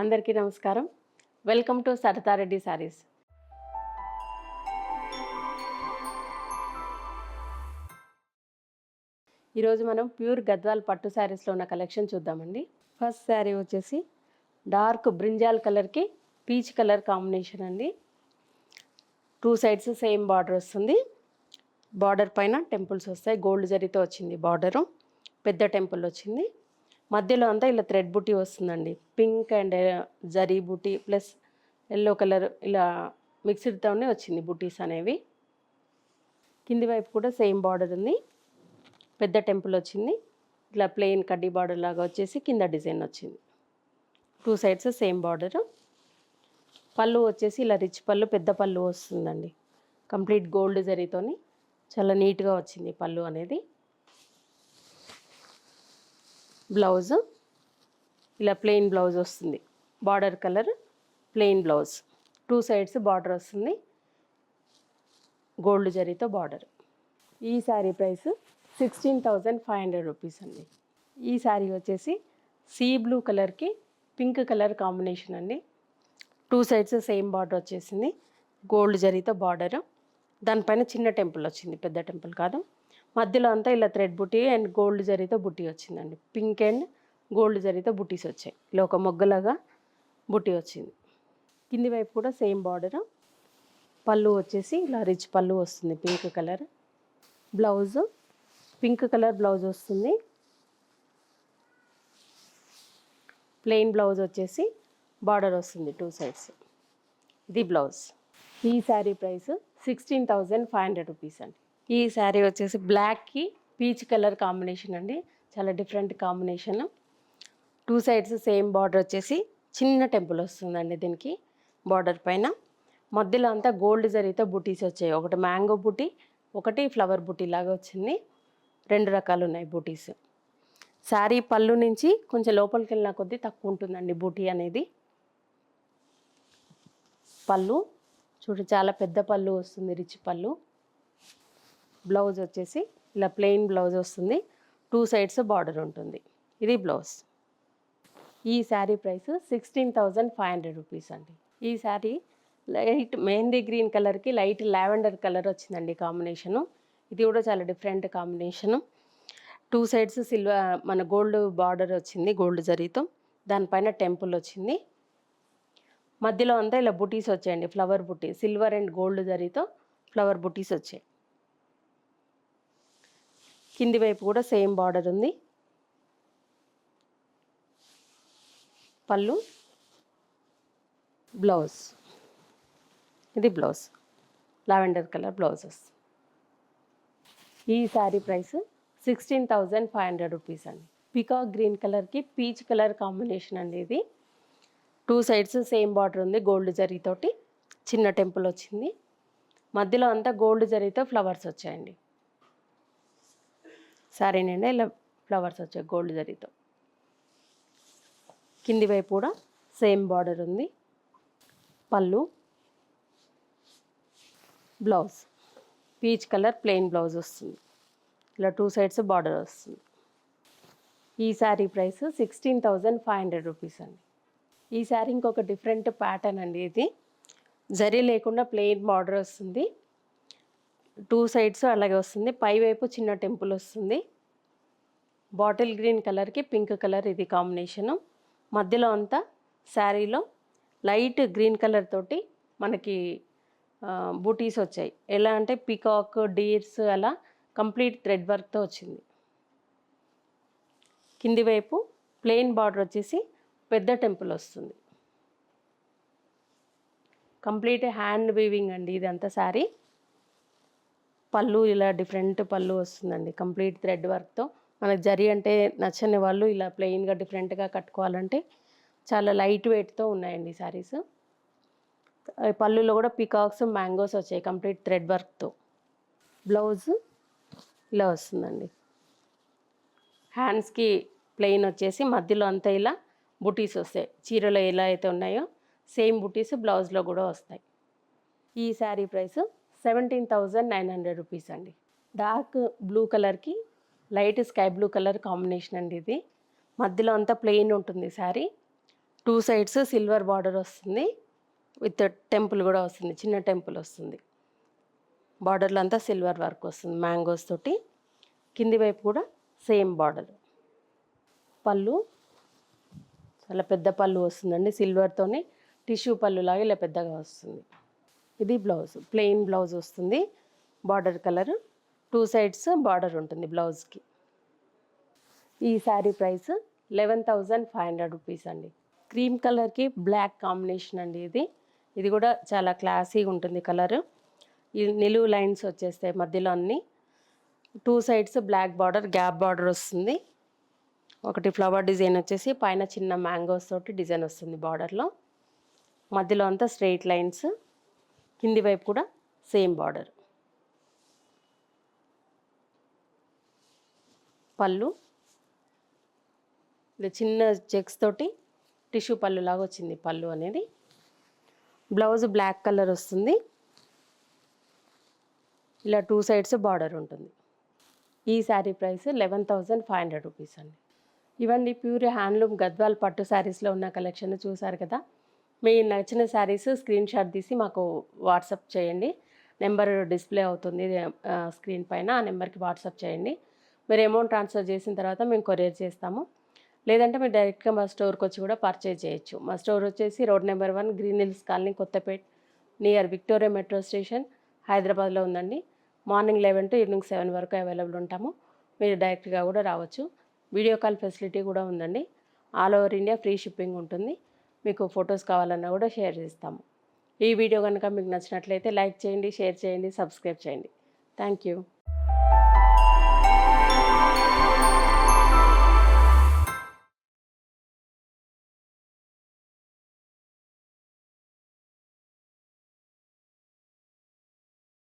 అందరికీ నమస్కారం. Welcome to సరతారెడ్డి saris ఈరోజు మనం ప్యూర్ గద్వాల్ పట్టు శారీస్లో ఉన్న కలెక్షన్ చూద్దామండి. ఫస్ట్ శారీ వచ్చేసి డార్క్ బ్రింజాల్ కలర్కి పీచ్ కలర్ కాంబినేషన్ అండి. టూ సైడ్స్ సేమ్ బార్డర్ వస్తుంది. బార్డర్ పైన టెంపుల్స్ వస్తాయి. గోల్డ్ జరీతో వచ్చింది బార్డరు. పెద్ద టెంపుల్ వచ్చింది. మధ్యలో అంతా ఇలా థ్రెడ్ బుటీ వస్తుందండి. Pink and zari buti plus yellow colour ఇలా మిక్స్డ్తోనే వచ్చింది బుటీస్ అనేవి. కింది వైపు కూడా సేమ్ బార్డర్ ఉంది. పెద్ద టెంపుల్ వచ్చింది. ఇట్లా ప్లెయిన్ కడ్డీ బార్డర్ లాగా వచ్చేసి కింద డిజైన్ వచ్చింది. Two sides same border. పళ్ళు వచ్చేసి ఇలా రిచ్ పళ్ళు పెద్ద పళ్ళు వస్తుందండి. కంప్లీట్ గోల్డ్ జరీతోని చాలా నీట్గా వచ్చింది పళ్ళు అనేది. బ్లౌజ్. ఇలా ప్లెయిన్ బ్లౌజ్ వస్తుంది. Border colour plain blouse. Two sides border వస్తుంది. గోల్డ్ జరీతో బార్డర్. ఈ sari price sixteen thousand five hundred rupees అండి. ఈ శారీ వచ్చేసి సీ బ్లూ కలర్కి పింక్ కలర్ కాంబినేషన్ అండి. టూ సైడ్స్ సేమ్ బార్డర్ వచ్చేసింది. గోల్డ్ జరీతో బార్డర్. దానిపైన చిన్న టెంపుల్ వచ్చింది. పెద్ద టెంపుల్ కాదు. మధ్యలో అంతా ఇలా థ్రెడ్ బుట్టి అండ్ గోల్డ్ జరీతో బుట్టి వచ్చిందండి. పింక్ అండ్ గోల్డ్ జరీతో బుట్టీస్ వచ్చాయి. ఇలా ఒక మొగ్గలాగా బుట్టి వచ్చింది. కింది వైపు కూడా సేమ్ బార్డర్. పళ్ళు వచ్చేసి ఇలా రిచ్ పళ్ళు వస్తుంది pink colour. Blouse pink colour blouse వస్తుంది. ప్లెయిన్ బ్లౌజ్ వచ్చేసి బార్డర్ వస్తుంది టూ సైడ్స్. ఇది బ్లౌజ్. ఈ sari price sixteen thousand five hundred rupees అండి. ఈ శారీ వచ్చేసి బ్లాక్కి పీచ్ కలర్ కాంబినేషన్ అండి. చాలా different combination. Two sides same border వచ్చేసి చిన్న టెంపుల్ వస్తుందండి దీనికి బార్డర్ పైన. మధ్యలో అంతా గోల్డ్ జరీతో బుటీస్ వచ్చాయి. ఒకటి మ్యాంగో బుటీ ఒకటి ఫ్లవర్ బుటీ లాగా వచ్చింది. రెండు రకాలు ఉన్నాయి బూటీస్. శారీ పళ్ళు నుంచి కొంచెం లోపలికి వెళ్ళిన కొద్దీ తక్కువ ఉంటుందండి బూటీ అనేది. పళ్ళు చూడు చాలా పెద్ద పళ్ళు వస్తుంది రిచ్ పళ్ళు. బ్లౌజ్ వచ్చేసి ఇలా ప్లెయిన్ బ్లౌజ్ వస్తుంది. టూ సైడ్స్ బార్డర్ ఉంటుంది. ఇది బ్లౌజ్. ఈ sari price sixteen thousand five hundred rupees అండి. ఈ శారీ లైట్ మెహందీ గ్రీన్ కలర్కి లైట్ లావెండర్ కలర్ వచ్చిందండి కాంబినేషను. ఇది కూడా చాలా different combination. Two sides silver మన గోల్డ్ బార్డర్ వచ్చింది గోల్డ్ జరీతో. దానిపైన టెంపుల్ వచ్చింది. మధ్యలో అంతా ఇలా బుటీస్ వచ్చాయండి ఫ్లవర్ బుటీ. సిల్వర్ అండ్ గోల్డ్ జరీతో ఫ్లవర్ బుటీస్ వచ్చాయి. కింది వైపు కూడా సేమ్ బార్డర్ ఉంది. పళ్ళు. బ్లౌజ్. ఇది బ్లౌజ్. Lavender colour blouses. ఈ sari price sixteen thousand five hundred rupees అండి. పికాక్ గ్రీన్ కలర్కి పీచ్ కలర్ కాంబినేషన్ అండి ఇది. టూ సైడ్స్ సేమ్ బార్డర్ ఉంది గోల్డ్ జరీతోటి. చిన్న టెంపుల్ వచ్చింది. మధ్యలో అంతా గోల్డ్ జరీతో ఫ్లవర్స్ వచ్చాయండి. సారీ నిండా ఇలా ఫ్లవర్స్ వచ్చాయి గోల్డ్ జరీతో. కింది వైపు కూడా సేమ్ బార్డర్ ఉంది. పళ్ళు. Blouse. Peach colour plain blouse వస్తుంది. ఇలా టూ సైడ్స్ బార్డర్ వస్తుంది. ఈ sari price sixteen thousand five hundred rupees అండి. ఈ శారీ ఇంకొక డిఫరెంట్ ప్యాటర్న్ అండి ఇది. జరీ లేకుండా ప్లెయిన్ బార్డర్ వస్తుంది. టూ సైడ్స్ అలాగే వస్తుంది. పై వైపు చిన్న టెంపుల్ వస్తుంది. బాటిల్ గ్రీన్ కలర్కి పింక్ కలర్ ఇది కాంబినేషను. మధ్యలో అంతా శారీలో లైట్ గ్రీన్ కలర్ తోటి మనకి బూటీస్ వచ్చాయి. ఎలా అంటే పికాక్ డీర్స్ అలా కంప్లీట్ థ్రెడ్ వర్క్తో వచ్చింది. కింది వైపు ప్లెయిన్ బార్డర్ వచ్చేసి పెద్ద టెంపుల్ వస్తుంది. కంప్లీట్ హ్యాండ్ వీవింగ్ అండి ఇదంతా శారీ. పళ్ళు ఇలా డిఫరెంట్ పళ్ళు వస్తుందండి. కంప్లీట్ థ్రెడ్ వర్క్తో. మనకు జరి అంటే నచ్చని వాళ్ళు ఇలా ప్లెయిన్గా డిఫరెంట్గా కట్టుకోవాలంటే చాలా లైట్ వెయిట్తో ఉన్నాయండి శారీస్ పళ్ళులో కూడా పికాక్స్ మ్యాంగోస్ వచ్చాయి కంప్లీట్ థ్రెడ్ వర్క్తో. బ్లౌజ్ ఇలా వస్తుందండి. హ్యాండ్స్కి ప్లెయిన్ వచ్చేసి మధ్యలో అంతా ఇలా బుటీస్ వస్తాయి. చీరలో ఎలా అయితే ఉన్నాయో సేమ్ బుటీస్ బ్లౌజ్లో కూడా వస్తాయి. ఈ sari price seventeen thousand nine hundred rupees అండి. డార్క్ బ్లూ కలర్కి light sky blue colour combination అండి ఇది. మధ్యలో అంతా ప్లెయిన్ ఉంటుంది sari. Two sides silver border వస్తుంది. విత్ టెంపుల్ కూడా వస్తుంది చిన్న టెంపుల్ వస్తుంది. బార్డర్లో అంతా సిల్వర్ వర్క్ వస్తుంది మ్యాంగోస్ తోటి. కింది వైపు కూడా సేమ్ బార్డర్. పళ్ళు చాలా పెద్ద పళ్ళు వస్తుందండి. సిల్వర్తోని టిష్యూ పళ్ళు లాగా ఇలా పెద్దగా వస్తుంది. ఇది బ్లౌజ్ ప్లెయిన్ బ్లౌజ్ వస్తుంది. Border colour two sides border ఉంటుంది బ్లౌజ్కి. ఈ sari price eleven thousand five hundred rupees అండి. క్రీమ్ కలర్కి బ్లాక్ కాంబినేషన్ అండి ఇది. ఇది కూడా చాలా క్లాసీగా ఉంటుంది కలర్. ఈ నిలువు లైన్స్ వచ్చేస్తాయి మధ్యలో అన్ని. Two sides black border gap border వస్తుంది. ఒకటి ఫ్లవర్ డిజైన్ వచ్చేసి పైన చిన్న మ్యాంగోస్ తోటి డిజైన్ వస్తుంది బార్డర్లో. మధ్యలో అంతా స్ట్రెయిట్ లైన్స్. కింది వైపు కూడా సేమ్ బార్డర్. పళ్ళు. ఇలా చిన్న చెక్స్ తోటి టిష్యూ పళ్ళు లాగా వచ్చింది పళ్ళు అనేది. బ్లౌజ్ బ్లాక్ కలర్ వస్తుంది. ఇలా టూ సైడ్స్ బార్డర్ ఉంటుంది. ఈ sari price eleven thousand five hundred rupees అండి. ఇవన్నీ ప్యూర్ హ్యాండ్లూమ్ గద్వాల్ పట్టు శారీస్లో ఉన్న కలెక్షన్ చూసారు కదా? మీ నచ్చిన శారీస్ స్క్రీన్ షాట్ తీసి మాకు వాట్సాప్ చేయండి. నెంబర్ డిస్ప్లే అవుతుంది స్క్రీన్ పైన ఆ నెంబర్కి వాట్సాప్ చేయండి. మీరు అమౌంట్ ట్రాన్స్ఫర్ చేసిన తర్వాత మేము కొరియర్ చేస్తాము. లేదంటే మీరు డైరెక్ట్గా మా స్టోర్కి వచ్చి కూడా పర్చేజ్ చేయొచ్చు. మా స్టోర్ వచ్చేసి road number one green hills colony Kothapet near Victoria metro station హైదరాబాద్లో ఉందండి. Morning eleven to evening seven వరకు అవైలబుల్ ఉంటాము. మీరు డైరెక్ట్గా కూడా రావచ్చు. వీడియో కాల్ ఫెసిలిటీ కూడా ఉందండి. All over India free shipping ఉంటుంది. మీకు ఫొటోస్ కావాలన్నా కూడా షేర్ చేస్తాము. ఈ వీడియో కనుక మీకు నచ్చినట్లయితే లైక్ చేయండి షేర్ చేయండి సబ్స్క్రైబ్ చేయండి. Thank you.